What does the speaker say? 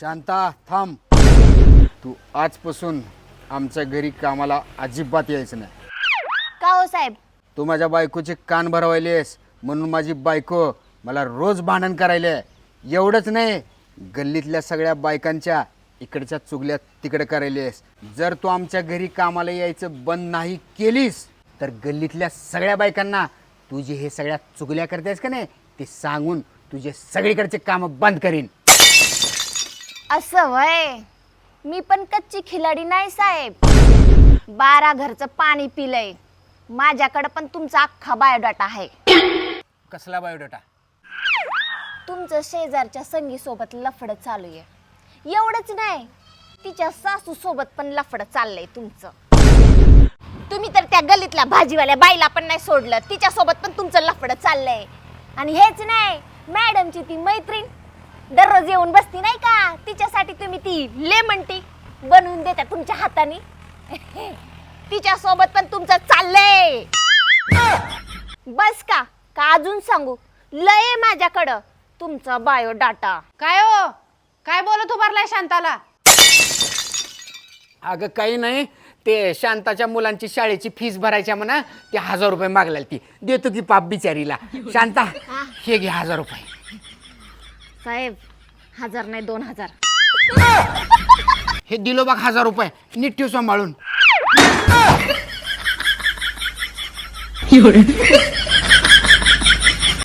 शांता थांब. तू आजपासून आमच्या घरी कामाला अजिबात यायचं नाही. का हो साहेब? तू माझ्या बायकोचे कान भरवायलेस म्हणून माझी बायको मला रोज भांडण करायले एवढंच नाही गल्लीतल्या सगळ्या बायकांच्या इकडच्या चुगल्या तिकडे करायलेस जर तू आमच्या घरी कामाला यायचं बंद नाही केलीस तर गल्लीतल्या सगळ्या बायकांना तू जे हे सगळ्या चुगल्या करतेस का नाही ते सांगून तुझे सगळीकडचे कामं बंद करीन. असं वय मी पण कच्ची खिलाडी नाही साहेब. बारा घरचं पाणी पिलंय. माझ्याकडे पण तुमचा अख्खा बायोडाटा आहे. कसला बायोडाटा तुमचं शेजारच्या संगी सोबत लफड चालू आहे. एवढंच नाही तिच्या सासू सोबत पण लफड चाललंय तुमचं. तुम्ही तर त्या गल्लीतल्या भाजीवाल्या बाईला पण नाही सोडलं तिच्या सोबत पण तुमचं लफड चाललंय. आणि हेच नाही मॅडमची ती मैत्रीण दररोज येऊन बसती नाही तुम्ही ती लेमन टी बनवून देता तुमच्या हाताने. तिच्या सोबत पण तुमचं चाललंय. बस का? का अजून सांगू? लय माझ्याकडं. तुमचा बायोडाटा. काय हो? काय बोलत उभारलाय शांताला? अगं काही नाही. ते शांताच्या मुलांची शाळेची फीस भरायच्या म्हणा ते हजार रुपये मागल्या ती. देतो की पाप बिचारीला. शांता हे घे हजार रुपये. साहेब हजार नाही दोन हजार. हे दिलो बघ हजार रुपये. नीट ठेव सांभाळून.